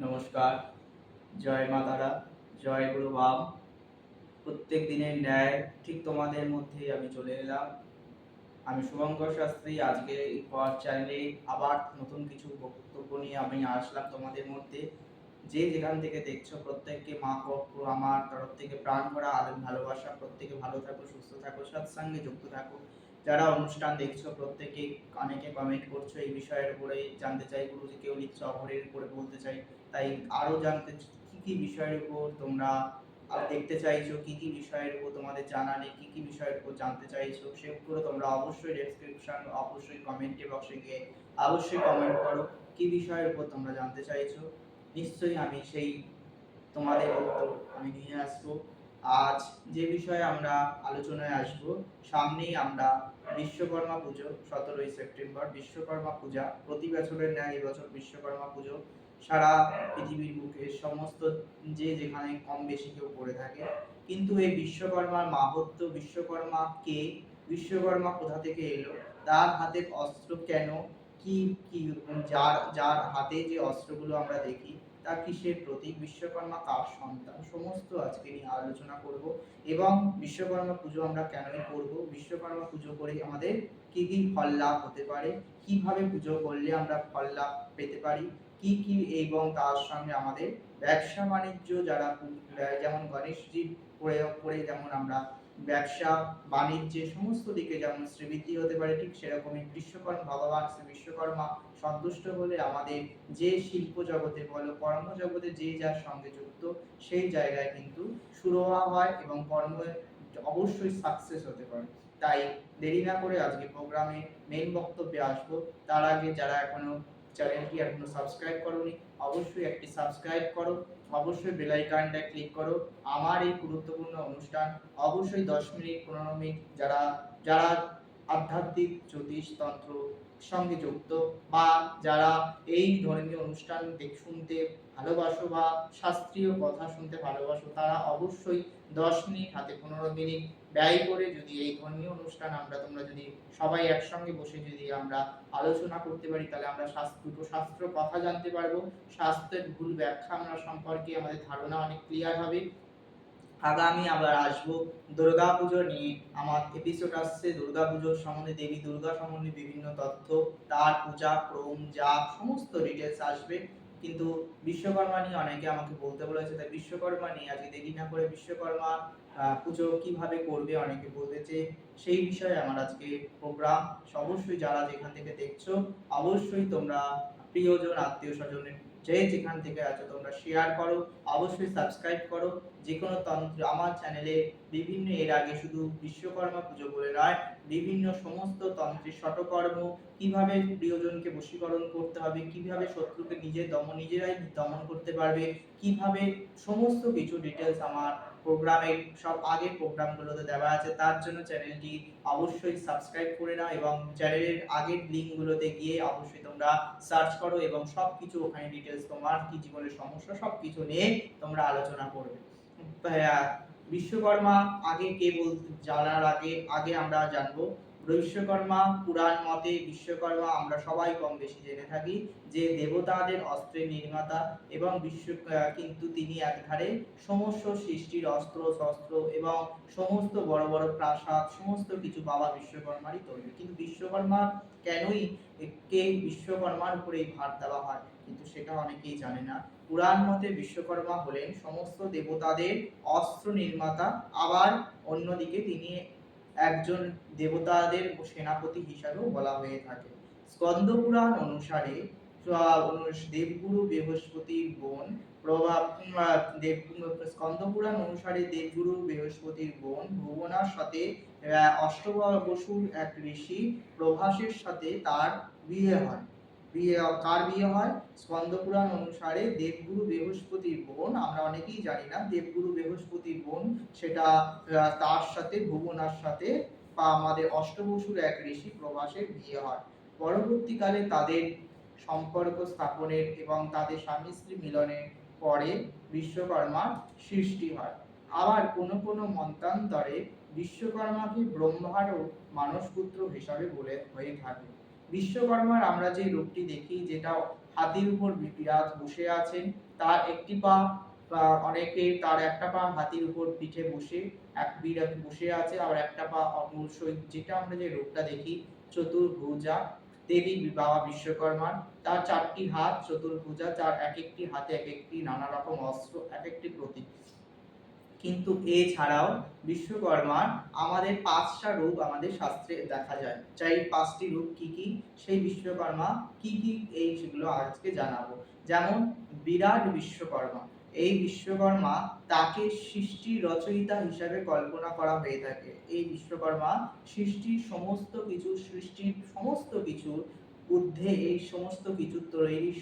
নমস্কার। জয় মা তারা, জয় গুরু বাম। প্রত্যেক দিনের ন্যায় ঠিক তোমাদের মধ্যে আমি চলে এলাম। আমি শুভঙ্কর শাস্ত্রী, আজকে পর চ্যানেলে আবার নতুন কিছু বক্তব্য নিয়ে আমি আসলাম তোমাদের মধ্যে। যে যেখান থেকে দেখছ প্রত্যেককে মা পক্ষ আমার তরফ থেকে প্রাণ ভরা আলো- ভালোবাসা। প্রত্যেকে ভালো থাকো, সুস্থ থাকো, সৎসঙ্গে যুক্ত থাকো। যারা অনুষ্ঠান দেখছ, প্রত্যেকে অনেকে কমেন্ট করছ, এই বিষয়ের উপরে জানতে চাই। গুরুজি কেউ লিখছো অপরের উপরে বলতে চাই। তাই আরও জানতে কি কি বিষয়ের উপর তোমরা দেখতে চাইছো? কি কি বিষয়ের উপর তোমাদের জানা নেই? কি কি বিষয়ের উপর জানতে চাইছো? সেগুলো তোমরা অবশ্যই ডেসক্রিপশন অবশ্যই কমেন্টে বক্সে গিয়ে অবশ্যই কমেন্ট করো। কি বিষয়ের উপর তোমরা জানতে চাইছো? নিশ্চয়ই আমি সেই তোমাদের উত্তর আমি নিয়ে আসব। আজ যে বিষয়ে আমরা আলোচনায় আসব, সামনেই আমরা বিশ্বকর্মা পুজো, সতেরোই সেপ্টেম্বর। বিশ্বকর্মা পূজা, প্রতি বছরের ন্যায় এবছর বিশ্বকর্মা পুজো। সারা পৃথিবীর বুকে সমস্ত যে যেখানে কম বেশি কেউ করে থাকে। কিন্তু এই বিশ্বকর্মার মাহাত্ম বিশ্বকর্মা কে, বিশ্বকর্মা কোথা থেকে এলো, তার হাতের অস্ত্র কেন, কি কি, যার যার হাতে যে অস্ত্রগুলো আমরা দেখি তা কিসের প্রতীক? বিশ্বকর্মা কার সন্তান। সমস্ত আজকে নিয়ে আলোচনা করব এবং বিশ্বকর্মা পুজো আমরা কেনই করব? বিশ্বকর্মা পুজো করে আমাদের কি কি ফল লাভ হতে পারে? কীভাবে পুজো করলে আমরা ফল লাভ পেতে পারি? কি কি এবং তার সঙ্গে আমাদের ব্যবসা বাণিজ্য যারা যেমন গণেশজি প্রয়োগ করে যেমন আমরা ব্যবসা, বাণিজ্যে সমস্ত দিকে যেমন শ্রীবৃদ্ধি হতে পারে, ঠিক সেরকমই বিশ্বকর্মা, ভগবান শ্রী বিশ্বকর্মা সন্তুষ্ট হলে আমাদের যে শিল্প জগতে বলো, কর্ম জগতে যে যার সঙ্গে যুক্ত, সেই জায়গায় কিন্তু সুরহা হয় এবং কর্মে অবশ্যই সাকসেস হতে পারে। তাই দেরি না করে আজকে প্রোগ্রামে মেন বক্তব্যে আসব। তার আগে যারা এখনও চ্যানেলটি এখনও সাবস্ক্রাইব করোনি অবশ্যই একটি সাবস্ক্রাইব করো, অবশ্যই বেল আইকনটা ক্লিক করো। আমার এই গুরুত্বপূর্ণ অনুষ্ঠান অবশ্যই দশ মিনিট, পনেরো মিনিট যারা যারা আধ্যাত্মিক জ্যোতিষ তন্ত্র সঙ্গে যুক্ত বা যারা এই ধর্মীয় অনুষ্ঠান শুনতে ভালোবাসো বা শাস্ত্রীয় কথা শুনতে ভালোবাসো, তারা অবশ্যই দশ মিনিট হাতে পনেরো মিনিট ব্যয় করে যদি এই ধর্মীয় অনুষ্ঠান আমরা, তোমরা যদি সবাই একসঙ্গে বসে যদি আমরা আলোচনা করতে পারি, তাহলে আমরা শাস্ত্র শাস্ত্র কথা জানতে পারব। শাস্ত্রের ভুল ব্যাখ্যা আমরা সম্পর্কে আমাদের ধারণা অনেক ক্লিয়ার হবে। আগামী আবার আসব দুর্গা পুজো নিয়ে। আমার এপিসোড আসছে দুর্গা পুজোর সম্বন্ধে দেবী দুর্গা সম্বন্ধে বিভিন্ন তথ্য, তার পূজা, ক্রম, জাপ, সমস্ত ডিটেলস আসবে। কিন্তু বিশ্বকর্মা নিয়ে অনেকে আমাকে বলতে বলেছে, তাই বিশ্বকর্মা নিয়ে আজকে দেরি না করে বিশ্বকর্মা পুজো কীভাবে করবে অনেকে বলতেছে সেই বিষয়ে আমার আজকে প্রোগ্রাম অবশ্যই যারা যেখান থেকে দেখছ, অবশ্যই তোমরা প্রিয়জন আত্মীয় স্বজনের যে যেখান থেকে আছো, তোমরা শেয়ার করো, অবশ্যই সাবস্ক্রাইব করো। যে কোনো তন্ত্র আমার চ্যানেলে বিভিন্ন এর আগে শুধু বিশ্বকর্মা পুজো বলে নয় বিভিন্ন সমস্ত তন্ত্রের শতকর্ম কীভাবে প্রিয়জনকে বশীকরণ করতে হবে কীভাবে শত্রুকে নিজের দমন নিজেরাই দমন করতে পারবে কীভাবে সমস্ত কিছু ডিটেলস আমার প্রোগ্রামের সব আগের প্রোগ্রামগুলোতে দেওয়া আছে তার জন্য চ্যানেলটি অবশ্যই সাবস্ক্রাইব করে নাও এবং চ্যানেলের আগের লিঙ্কগুলোতে গিয়ে অবশ্যই তোমরা সার্চ করো এবং সব কিছু ওখানে ডিটেলস তোমার কি জীবনের সমস্যা সব কিছু নিয়ে তোমরা আলোচনা করবে। আহ, বিশ্বকর্মা আগে কে বলতে জানার আগে আগে আমরা জানব। বিশ্বকর্মা পুরাণ মতে বিশ্বকর্মা আমরা সবাই কম বেশি জেনে থাকি, যে দেবতাদের অস্ত্রের নির্মাতা এবং বিশ্ব কিন্তু তিনি একধারে সমস্ত সৃষ্টির অস্ত্র, শস্ত্র এবং সমস্ত বড় বড় প্রাসাদ, সমস্ত কিছু বাবা বিশ্বকর্মারই তৈরি। কিন্তু বিশ্বকর্মা কেনই কে বিশ্বকর্মার উপরে এই ভার দেওয়া হয়? কিন্তু সেটা অনেকেই জানে না। পুরাণ মতে বিশ্বকর্মা হলেন সমস্ত দেবতাদের অস্ত্র নির্মাতা। আবার অন্যদিকে তিনি একজন দেবতাদের সেনাপতি হিসাবেও বলা হয়ে থাকে। স্কন্দ পুরাণ অনুসারে দেবগুরু বৃহস্পতির বোন প্রভাব দেব স্কন্দ পুরাণ অনুসারে দেবগুরু বৃহস্পতির বোন ভুবনার সাথে অষ্টবসুর এক ঋষি প্রভাসের সাথে তার বিয়ে হয়। বিয়ে, কার বিয়ে হয়? স্কন্দ পুরাণ অনুসারে দেবগুরু বৃহস্পতির বোন। আমরা অনেকেই জানি না দেবগুরু বৃহস্পতির বোন। সেটা তার সাথে, ভুবনার সাথে বা আমাদের অষ্টবসুর এক ঋষি প্রবাসের বিয়ে হয়। পরবর্তীকালে তাদের সম্পর্ক স্থাপনের এবং তাদের স্বামী স্ত্রী মিলনের পরে বিশ্বকর্মার সৃষ্টি হয়। আবার কোন কোন মন্তান্তরে বিশ্বকর্মাকে ব্রহ্মারও মানসপুত্র হিসাবে বলে, হয়ে থাকে। বিশ্বকর্মার আমরা যে রূপটি দেখি, যেটা হাতির উপর বিরাজ বসে আছেন তার একটি পা অনেকে তার একটা পা হাতির উপর পিঠে বসে, এক বিরাট বসে আছে, আবার একটা পা অবশ্যই যেটা আমরা যে রূপটা দেখি, চতুর্ভুজা দেবী বাবা বিশ্বকর্মার, তার চারটি হাত চতুর্ভুজা যার এক একটি হাতে এক একটি নানা রকম অস্ত্র, এক একটি প্রতীক। কিন্তু এছাড়াও বিশ্বকর্মার আমাদের পাঁচটা রূপ আমাদের শাস্ত্রে দেখা যায়। চাই পাঁচটি রূপ কি কি? সেই বিশ্বকর্মা কি কি এই সেগুলো আজকে জানাব। যেমন বিরাট বিশ্বকর্মা। এই বিশ্বকর্মা তাকে সৃষ্টি রচয়িতা হিসাবে কল্পনা করা হয়ে থাকে। এই বিশ্বকর্মা সৃষ্টির সমস্ত কিছু, সৃষ্টির সমস্ত কিছুর ঊর্ধ্বে এই সমস্ত কিছু তৈরি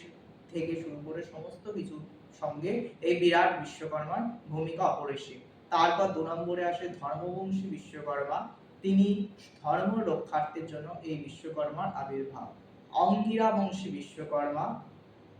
থেকে শুরু করে সমস্ত কিছু সঙ্গে এই বিরাট বিশ্বকর্মার ভূমিকা অপরিসীম। তারপর দু নম্বরে আসে ধর্মবংশী বিশ্বকর্মা। তিনি ধর্ম রক্ষার্থের জন্য এই বিশ্বকর্মার আবির্ভাব। অঙ্গিরা বংশী বিশ্বকর্মা,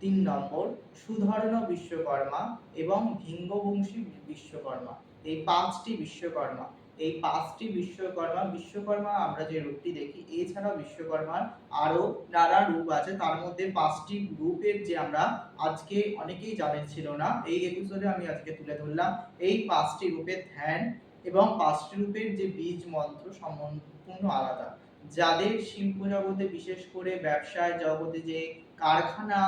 তিন নম্বর। সুধর্ণ বিশ্বকর্মা এবং ভিঙ্গবংশী বিশ্বকর্মা। এই পাঁচটি বিশ্বকর্মা এই পাঁচটি বিশ্বকর্মা বিশ্বকর্মা আমরা যে রূপটি দেখি, এছাড়াও বিশ্বকর্মার আরও নানা রূপ আছে। তার মধ্যে পাঁচটি রূপের যে আমরা আজকে অনেকেই জানেন ছিল না, এই এপিসোডে আমি আজকে তুলে ধরলাম। এই পাঁচটি রূপের ধ্যান এবং পাঁচটি রূপের যে বীজ মন্ত্র সম্পূর্ণ আলাদা। যাদের শিল্প জগতে বিশেষ করে ব্যবসায় জগতে যে কারখানা,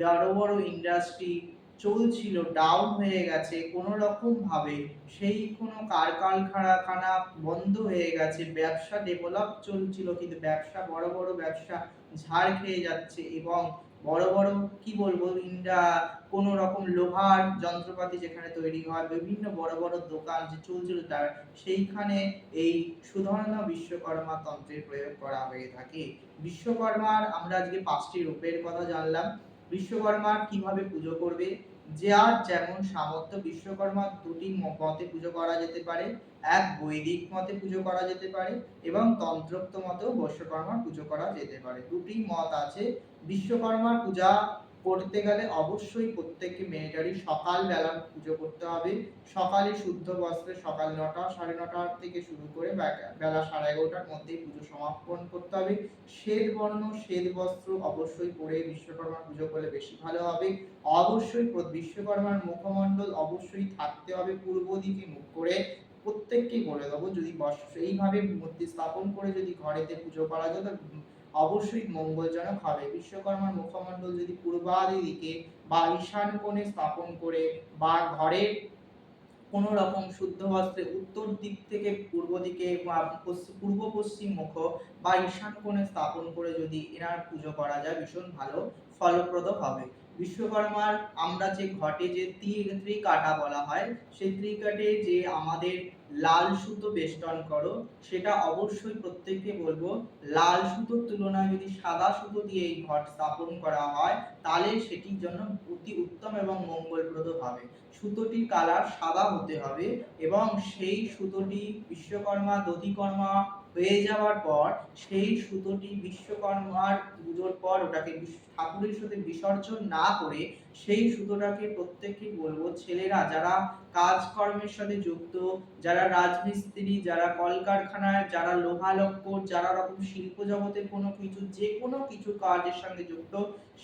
বড় বড় ইন্ডাস্ট্রি চলছিল ডাউন হয়ে গেছে কোনো রকম ভাবে সেই কোনো কারকারখানা বন্ধ হয়ে গেছে, ব্যবসা ডেভেলপ চলছিল, কিন্তু ব্যবসা, বড় বড় ব্যবসা ঝাড় খেয়ে যাচ্ছে এবং বড় বড়, কি বলব, ইন্ডা কোন রকম লোহার যন্ত্রপাতি যেখানে তৈরি হয়, বিভিন্ন বড় বড় দোকান যে চলছিল তার, সেইখানে এই সুধর্ণ বিশ্বকর্মা তন্ত্রের প্রয়োগ করা হয়ে থাকে। বিশ্বকর্মার, আমরা আজকে পাঁচটি রূপের কথা জানলাম। বিশ্বকর্মার কীভাবে পুজো করবে? যে আর যেমন সামর্থ্য, বিশ্বকর্মা দুটি মতে পুজো করা যেতে পারে। এক বৈদিক মতে পুজো করা যেতে পারে এবং তন্ত্রোক্ত মতেও বিশ্বকর্মার পুজো করা যেতে পারে। দুটি মত আছে। বিশ্বকর্মার পূজা করতে গেলে অবশ্যই প্রত্যেককে মেয়েটারই সকাল বেলা পুজো করতে হবে। সকালে শুদ্ধ বস্ত্রে সকাল নটা, সাড়ে নটা থেকে শুরু করে বেলা সাড়ে এগারোটার মধ্যেই পুজো সমাপন করতে হবে। শ্বেত বর্ণ, শ্বেত বস্ত্র অবশ্যই পরে বিশ্বকর্মার পুজো করলে বেশি ভালো হবে। অবশ্যই বিশ্বকর্মার মুখমণ্ডল অবশ্যই থাকতে হবে পূর্ব দিকে মুখ করে। প্রত্যেককেই বলে দেবো, যদি এইভাবে মূর্তি স্থাপন করে যদি ঘরেতে পুজো করা যায় অবশ্যই মঙ্গলজনক হবে। বিশ্বকর্মার মুখমণ্ডল যদি পূর্বাদি দিকে বা ঈশান কোণে স্থাপন করে বা ঘরের কোন রকম শুদ্ধ বস্ত্রে উত্তর দিক থেকে পূর্ব দিকে বা পূর্ব পশ্চিম মুখ বা ঈশান কোণে স্থাপন করে যদি এনার পুজো করা যায়, ভীষণ ভালো, ফলপ্রদ হবে। বিশ্বকর্মার আমরা যে ঘটে যে ত্রি- ত্রিকাটা বলা হয়, সেই ত্রিকাটে যে আমাদের লাল সুতো বেষ্টন করো। সেটা অবশ্যই প্রত্যেককে বলব, লাল সুতোর তুলনায় যদি সাদা সুতো দিয়ে এই ঘট স্থাপন করা হয়, তাহলে সেটির জন্য অতি উত্তম এবং মঙ্গলপ্রদ হবে। সুতোটির কালার সাদা হতে হবে এবং সেই সুতোটি বিশ্বকর্মা দধিকর্মা হয়ে যাওয়ার পর, সেই সুতোটি বিশ্বকর্মার পুজোর পর ওটাকে বিশ- ঠাকুরের সাথে বিসর্জন না করে সেই সুতোটাকে প্রত্যেককে বলব, ছেলেরা যারা কাজকর্মের সাথে যুক্ত, যারা রাজমিস্ত্রি, যারা কলকারখানায়, যারা লোহালক্কর যারা রকম শিল্প জগতের কোনো কিছু, যে কোনো কিছু কাজের সঙ্গে যুক্ত,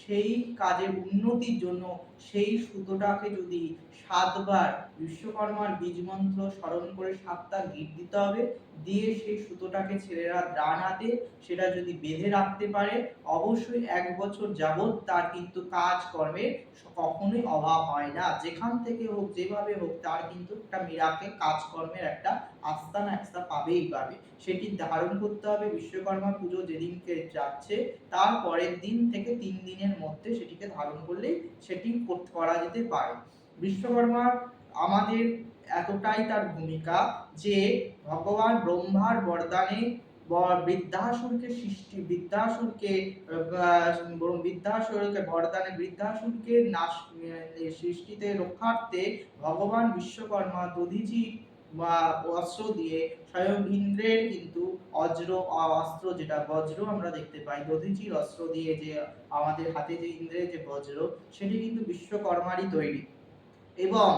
সেই কাজের উন্নতির জন্য সেই সুতোটাকে যদি সাতবার বিশ্বকর্মার বীজ মন্ত্র স্মরণ করে সাতটা গিট দিতে হবে, দিয়ে সেই সুতোটাকে ছেলেরা হাতে, সেটা যদি বেঁধে রাখতে পারে, অবশ্যই এক বছর যাবত তার কিন্তু কাজকর্মের কখনোই অভাব হয় না। যেখান থেকে হোক, যেভাবে হোক, তার কিন্তু একটা মিরাকে কাজকর্মের একটা আস্থানা একটা পাবেই পাবে। সেটি ধারণ করতে হবে, বিশ্বকর্মা পুজো যেদিনকে যাচ্ছে, তার পরের দিন থেকে তিন দিনের মধ্যে সেটিকে ধারণ করলেই সেটি করা যেতে পারে। বিশ্বকর্মার আমাদের এতটাই তার ভূমিকা যে ভগবান ব্রহ্মার বরদানে বৃদ্ধাসুরকে সৃষ্টি, বৃদ্ধাসুরকে বরং বৃদ্ধাসুরকে, বরদানে বৃদ্ধাসুরকে নাশ সৃষ্টিতে, রক্ষার্থে ভগবান বিশ্বকর্মা দধিজি বা অস্ত্র দিয়ে স্বয়ং ইন্দ্রের কিন্তু অজ্র, অস্ত্র যেটা বজ্র আমরা দেখতে পাই দধিজির অস্ত্র দিয়ে যে আমাদের হাতে যে ইন্দ্রের যে বজ্র, সেটি কিন্তু বিশ্বকর্মারই তৈরি। এবং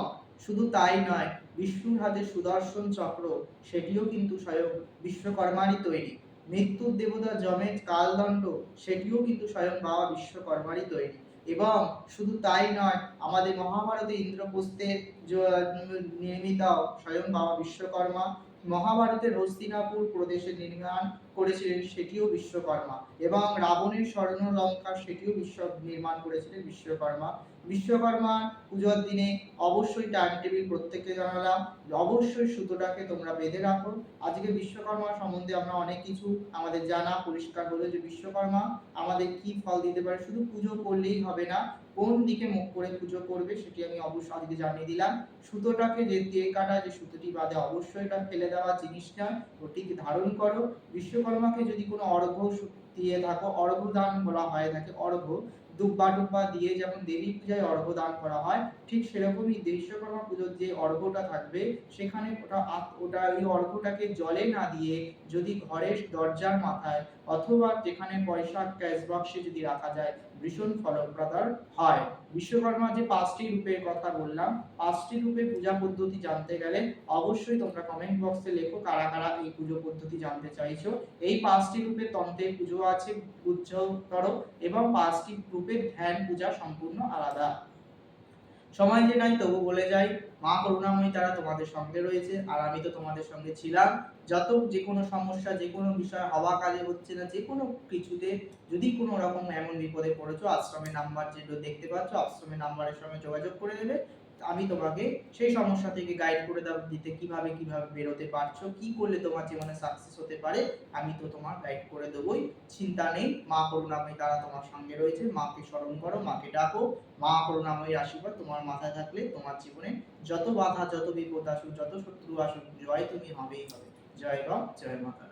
শুধু তাই নয়, বিষ্ণুর হাতে সুদর্শন চক্র, সেটিও কিন্তু স্বয়ং বিশ্বকর্মারই তৈরি। মৃত্যুর দেবতা জমের কালদণ্ড, সেটিও কিন্তু স্বয়ং বাবা বিশ্বকর্মারই তৈরি। এবং শুধু তাই নয়, আমাদের মহাভারতে ইন্দ্রপ্রস্থের জ- নির্মিত স্বয়ং বাবা বিশ্বকর্মা, মহাভারতের হস্তিনাপুর প্রদেশে নির্মাণ করেছিলেন সেটিও বিশ্বকর্মা। এবং রাবণের স্বর্ণ লঙ্কা সেটিও বিশ্ব নির্মাণ করেছিলেন বিশ্বকর্মা। বিশ্বকর্মা পুজোর দিনে অবশ্যই টাইম টেবিল প্রত্যেককে জানালাম। অবশ্যই সুতোটাকে তোমরা বেঁধে রাখো। আজকে বিশ্বকর্মা সম্বন্ধে আমরা অনেক কিছু আমাদের জানা, পরিষ্কার হলো যে বিশ্বকর্মা আমাদের কি ফল দিতে পারে। শুধু পুজো করলেই হবে না, কোন দিকে মুখ করে পুজো করবে সেটি আমি অবশ্যই আজকে জানিয়ে দিলাম। সুতোটাকে যে দিয়ে কাটা, যে সুতোটি বাদে অবশ্যই এটা ফেলে দেওয়া জিনিস নয় ওটিকে ধারণ করো। বিশ্বকর্মাকে যদি কোনো অর্ঘ্য দিয়ে থাকো, অর্ঘ্য দান বলা হয় থাকে অর্ঘ্য দুব্বা টুব্বা দিয়ে যেমন দেবী পূজায় অর্ঘ্য দান করা হয়, ঠিক সেরকমই বিশ্বকর্মা পুজোর যে অর্ঘ্যটা থাকবে, সেখানে ওটা ওটা ওই অর্ঘ্যটাকে জলে না দিয়ে যদি ঘরের দরজার মাথায় অথবা যেখানে পয়সা ক্যাশ বক্সে যদি রাখা যায় ভীষণ ফলপ্রদার হয়। বিশ্বকর্মা যে পাঁচটি রূপের কথা বললাম, পাঁচটি রূপে পূজা পদ্ধতি জানতে গেলে অবশ্যই তোমরা কমেন্ট বক্সে লেখো কারা কারা এই পুজো পদ্ধতি জানতে চাইছো। এই পাঁচটি রূপে তন্ত্রে পুজো আছে উজ্জ্বলতর এবং পাঁচটি রূপে ধ্যান পূজা সম্পূর্ণ আলাদা। সময় যে নাই, তবু বলে যাই। মা করুণাময়ী তারা তোমাদের সঙ্গে রয়েছে, আর আমি তো তোমাদের সঙ্গে ছিলাম। যত যে কোনো সমস্যা, যে কোনো বিষয়, হওয়া কাজে হচ্ছে না, যে কোনো কিছুতে যদি কোনো রকম এমন বিপদে পড়েছো, আশ্রমের নাম্বার যেগুলো দেখতে পাচ্ছ, আশ্রমের নাম্বারের সঙ্গে যোগাযোগ করে নেবে। আমি তোমাকে সেই সমস্যা থেকে গাইড করে দাও, দিতে কীভাবে কীভাবে বেরোতে পারছ, কি করলে তোমার জীবনে সাকসেস হতে পারে, আমি তো তোমার গাইড করে দেবই। চিন্তা নেই, মা করুণাময়ী তারা তোমার সঙ্গে রয়েছে, মাকে স্মরণ করো, মাকে ডাকো। মা করুণাময়ীর আশীর্বাদ তোমার মাথায় থাকলে তোমার জীবনে যত বাধা, যত বিপদ আসুক, যত শত্রু আসুক, জয় তুমি হবেই হবে। জয় বাপ জয় মাতা।